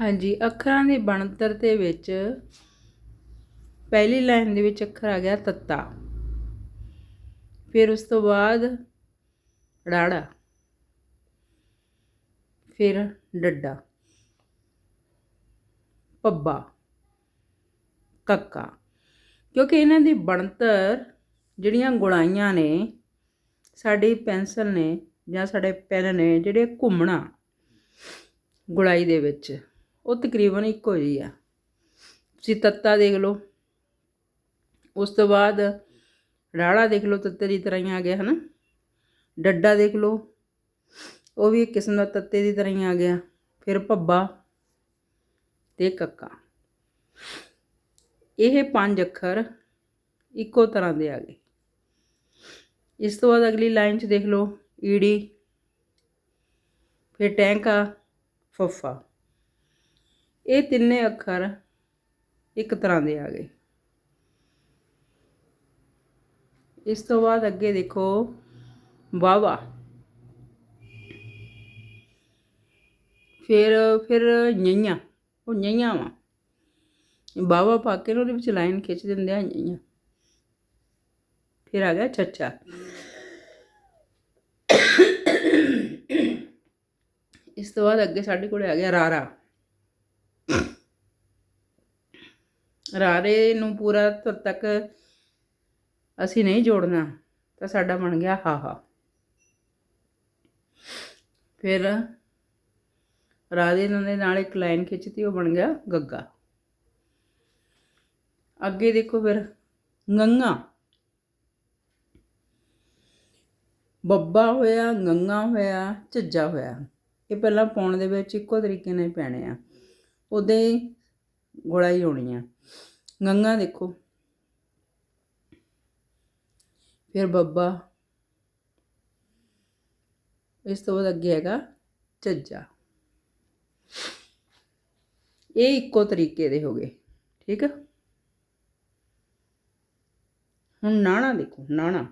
ਹਾਂਜੀ, ਅੱਖਰਾਂ ਦੀ ਬਣਤਰ ਦੇ ਵਿੱਚ ਪਹਿਲੀ ਲਾਈਨ ਦੇ ਵਿੱਚ ਅੱਖਰ ਆ ਗਿਆ ਤੱਤਾ। ਫਿਰ ਉਸ ਤੋਂ ਬਾਅਦ ਰਾੜਾ। ਫਿਰ ਡੱਡਾ। ਪੱਬਾ ਕੱਕਾ। ਕਿਉਂਕਿ ਇਹਨਾਂ ਦੀ ਬਣਤਰ ਜਿਹੜੀਆਂ ਗੁਣਾਈਆਂ ਨੇ, ਸਾਡੀ ਪੈਨਸਲ ਨੇ ਜਾਂ ਸਾਡੇ ਪੈਨ ਨੇ, ਜਿਹੜੇ ਘੁੰਮਣਾ ਗੁਲਾਈ ਦੇ ਵਿੱਚ। ਉਹ ਤਕਰੀਬਨ ਇੱਕੋ ਜਿਹੀ ਆ। ਤੁਸੀਂ ਤੱਤਾ ਦੇਖ ਲਓ। ਉਸ ਤੋਂ ਬਾਅਦ ਰਾੜਾ ਦੇਖ ਲਓ, ਤੱਤੇ ਦੀ ਤਰ੍ਹਾਂ ਹੀ ਆ ਗਿਆ, ਹਨਾ? ਡੱਡਾ ਦੇਖ ਲਓ। ਉਹ ਵੀ ਇੱਕ ਕਿਸਮ ਦਾ ਤੱਤੇ ਦੀ ਤਰ੍ਹਾਂ ਹੀ ਆ ਗਿਆ। ਫਿਰ ਭੱਬਾ ਤੇ ਕੱਕਾ। ਇਹ ਪੰਜ ਅੱਖਰ ਇੱਕੋ ਤਰ੍ਹਾਂ ਦੇ ਆ ਗਏ। ਇਸ ਤੋਂ ਬਾਅਦ ਅਗਲੀ ਲਾਈਨ 'ਚ ਦੇਖ ਲਓ, ਈੜੀ, ਫਿਰ ਟੈਂਕਾ, ਫੱਫਾ। ਇਹ ਤਿੰਨੇ ਅੱਖਰ ਇੱਕ ਤਰ੍ਹਾਂ ਦੇ ਆ ਗਏ। ਇਸ ਤੋਂ ਬਾਅਦ ਅੱਗੇ ਦੇਖੋ ਵਾਵਾ ਫਿਰ ਫਿਰ ñਈਆਂ ਉਹ ñਈਆਂ ਵਾ। ਬਾਵਾ ਪਾ ਕੇ ਉਹਦੇ ਵਿੱਚ ਲਾਈਨ ਖਿੱਚ ਦਿੰਦੇ ਆ ñਈਆਂ ਫਿਰ ਆ ਗਿਆ ਚੱਚਾ। ਇਸ ਤੋਂ ਬਾਅਦ ਅੱਗੇ ਸਾਡੇ ਕੋਲ ਆ ਗਿਆ ਰਾਰਾ। ਰਾਰੇ ਨੂੰ ਪੂਰਾ ਤੁਰ ਤੱਕ ਅਸੀਂ ਨਹੀਂ ਜੋੜਨਾ, ਤਾਂ ਸਾਡਾ ਬਣ ਗਿਆ ਹਾਹਾ। ਫਿਰ ਰਾਦੇ ਦੇ ਨਾਲ ਇੱਕ ਲਾਈਨ ਖਿੱਚਤੀ, ਉਹ ਬਣ ਗਿਆ ਗੱਗਾ। ਅੱਗੇ ਦੇਖੋ ਫਿਰ, ਗੰਗਾ। ਬੱਬਾ ਹੋਇਆ, ਗੰਗਾ ਹੋਇਆ ਝੱਜਾ ਹੋਇਆ। ਇਹ ਪਹਿਲਾਂ ਪਾਉਣ ਦੇ ਵਿੱਚ ਇੱਕੋ ਤਰੀਕੇ ਨਾਲ ਹੀ ਪੈਣੇ ਆ। ਉਦਾਂ ਹੀ ਗੁੜਾਈ ਹੋਣੀ ਆ। ਗੰਗਾ ਦੇਖੋ। ਫਿਰ ਬੱਬਾ। ਇਸ ਤੋਂ ਬਾਅਦ ਅੱਗੇ ਹੈਗਾ ਝੱਜਾ ਇਹ ਇੱਕੋ ਤਰੀਕੇ ਦੇ ਹੋ ਗਏ, ਠੀਕ ਹੈ ਹੁਣ ਨਾਣਾ ਦੇਖੋ, ਨਾਣਾ।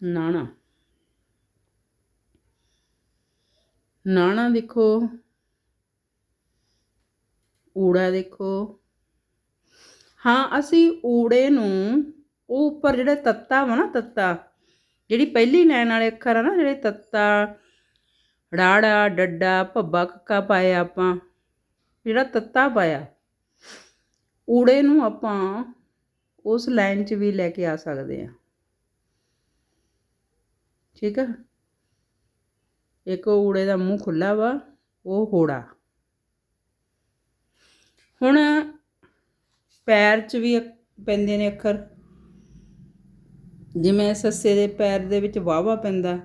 ਨਾਣਾ। ਨਾਣਾ ਦੇਖੋ, ਊੜਾ ਦੇਖੋ। ਹਾਂ, ਅਸੀਂ ਊੜੇ ਨੂੰ ਉਹ ਉੱਪਰ ਜਿਹੜਾ ਤੱਤਾ ਵਾ ਨਾ ਤੱਤਾ, ਜਿਹੜੀ ਪਹਿਲੀ ਲਾਈਨ ਵਾਲੇ ਅੱਖਰ ਆ ਨਾ, ਜਿਹੜੇ ਤੱਤਾ, ਰਾੜਾ, ਡੱਡਾ, ਭੱਬਾ, ਕੱਕਾ ਪਾਇਆ ਆਪਾਂ, ਜਿਹੜਾ ਤੱਤਾ ਪਾਇਆ, ਊੜੇ ਨੂੰ ਆਪਾਂ ਉਸ ਲਾਈਨ 'ਚ ਵੀ ਲੈ ਕੇ ਆ ਸਕਦੇ ਆ ਠੀਕ ਆ? ਇੱਕ ਊੜੇ ਦਾ ਮੂੰਹ ਖੁੱਲਾ ਵਾ, ਉਹ ਹੋੜਾ। ਹੁਣ ਪੈਰ 'ਚ ਵੀ ਪੈਂਦੇ ਨੇ ਅੱਖਰ। ਜਿਵੇਂ ਸੱਸੇ ਦੇ ਪੈਰ ਦੇ ਵਿੱਚ ਵਾਵਾ ਪੈਂਦਾ।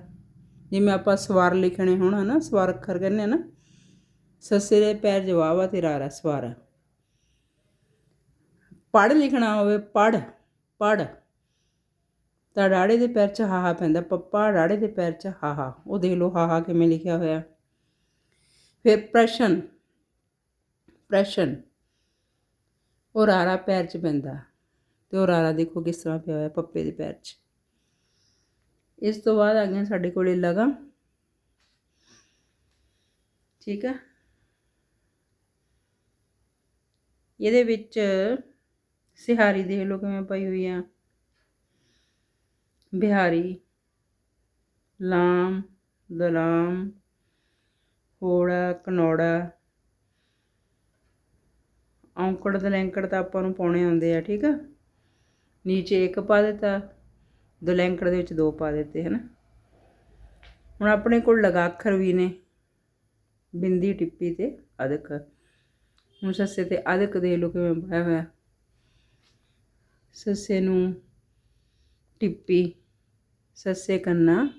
ਜਿਵੇਂ ਆਪਾਂ ਸਵਾਰ ਲਿਖਣੇ ਹੋਣ ਹਨਾ ਸਵਾਰ ਅੱਖਰ ਕਹਿੰਦੇ ਆ ਨਾ, ਸੱਸੇ ਦੇ ਪੈਰ 'ਚ ਵਾਵਾ ਤੇ ਰਾਰਾ ਸਵਾਰ। ਪੜ ਲਿਖਣਾ ਹੋਵੇ ਪੜ ਪੜ ਤਾਂ ਰਾੜੇ ਦੇ ਪੈਰ 'ਚ ਹਾਹਾ ਪੈਂਦਾ, ਪੱਪਾ, ਰਾੜੇ ਦੇ ਪੈਰ 'ਚ ਹਾਹਾ। ਉਹ ਦੇਖ ਲਓ ਹਾਹਾ ਕਿਵੇਂ ਲਿਖਿਆ ਹੋਇਆ। ਫਿਰ ਪ੍ਰਸ਼ਨ ਪ੍ਰਸ਼ਨ। ਉਹ ਰਾਰਾ ਪੈਰ 'ਚ ਪੈਂਦਾ ਤੇ ਉਹ ਰਾਰਾ ਦੇਖੋ ਕਿਸ ਤਰ੍ਹਾਂ ਪਿਆ ਹੋਇਆ ਪੱਪੇ ਦੇ ਪੈਰ 'ਚ। ਇਸ ਤੋਂ ਬਾਅਦ ਆ ਗਿਆ ਸਾਡੇ ਕੋਲੇ ਲਗਾ। ਠੀਕ ਆ? ਇਹਦੇ ਵਿੱਚ ਸਿਹਾਰੀ ਦੇਖ ਲਓ ਕਿਵੇਂ ਪਈ ਹੋਈ ਆ। ਬਿਹਾਰੀ, ਲਾਮ, ਦਲਾਮ, ਹੋੜਾ, ਕਨੌੜਾ, ਔਂਕੜ ਦਲੈਂਕੜ ਤਾਂ ਆਪਾਂ ਨੂੰ ਪਾਉਣੇ ਆਉਂਦੇ ਆ, ਠੀਕ ਆ? ਨੀਚੇ ਇੱਕ ਪਾ ਦਿੱਤਾ ਦੋ ਦੇ ਵਿੱਚ ਦੋ ਪਾ ਦਿੱਤੇ, ਹਨ? ਹੁਣ ਆਪਣੇ ਕੋਲ ਲਗਾਖਰ ਵੀ ਨੇ, ਬਿੰਦੀ ਟਿੱਪੀ ਤੇ ਅਦਕ। ਹੁਣ ਸੱਸੇ ਤੇ ਅਦਕ ਦੇ ਲੋ ਕਿਵੇਂ ਪਾਇਆ ਹੋਇਆ। ਸੱਸੇ ਨੂੰ ਟਿੱਪੀ ਸੱਸੇ ਕੰਨਾ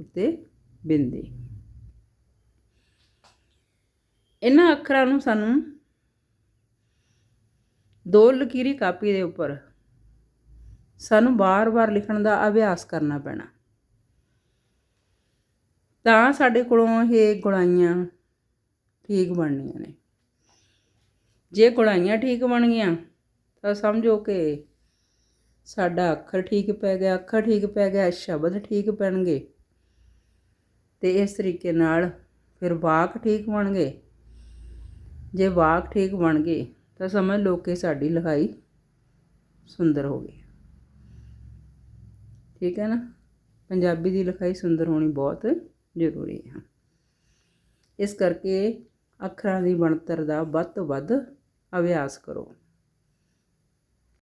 ਉੱਤੇ ਬਿੰਦੀ। ਇਹਨਾਂ ਅੱਖਰਾਂ ਨੂੰ ਸਾਨੂੰ ਦੋ ਲਕੀਰੀ ਕਾਪੀ ਦੇ ਉੱਪਰ ਸਾਨੂੰ ਬਾਰ-ਬਾਰ ਲਿਖਣ ਦਾ ਅਭਿਆਸ ਕਰਨਾ ਪੈਣਾ। ਤਾਂ ਸਾਡੇ ਕੋਲੋਂ ਇਹ ਗੁਣਾਈਆਂ ਠੀਕ ਬਣਨੀਆਂ ਨੇ। ਜੇ ਗੁਣਾਈਆਂ ਠੀਕ ਬਣ ਗਈਆਂ, ਤਾਂ ਸਮਝੋ ਕਿ ਸਾਡਾ ਅੱਖਰ ਠੀਕ ਪੈ ਗਿਆ, ਅੱਖਰ ਠੀਕ ਪੈ ਗਿਆ, ਸ਼ਬਦ ਠੀਕ ਪੈਣਗੇ ਤੇ ਇਸ ਤਰੀਕੇ ਨਾਲ ਫਿਰ ਵਾਕ ਠੀਕ ਬਣ ਗਏ ਜੇ ਵਾਕ ਠੀਕ ਬਣ ਗਏ ਤਾਂ ਸਮਝ ਲਓ ਕਿ ਸਾਡੀ ਲਿਖਾਈ ਸੁੰਦਰ ਹੋ ਗਈ। ਠੀਕ ਹੈ ਨਾ? ਪੰਜਾਬੀ ਦੀ ਲਿਖਾਈ ਸੁੰਦਰ ਹੋਣੀ ਬਹੁਤ ਜ਼ਰੂਰੀ ਹੈ। ਇਸ ਕਰਕੇ ਅੱਖਰਾਂ ਦੀ ਬਣਤਰ ਦਾ ਵੱਧ ਤੋਂ ਵੱਧ ਅਭਿਆਸ ਕਰੋ।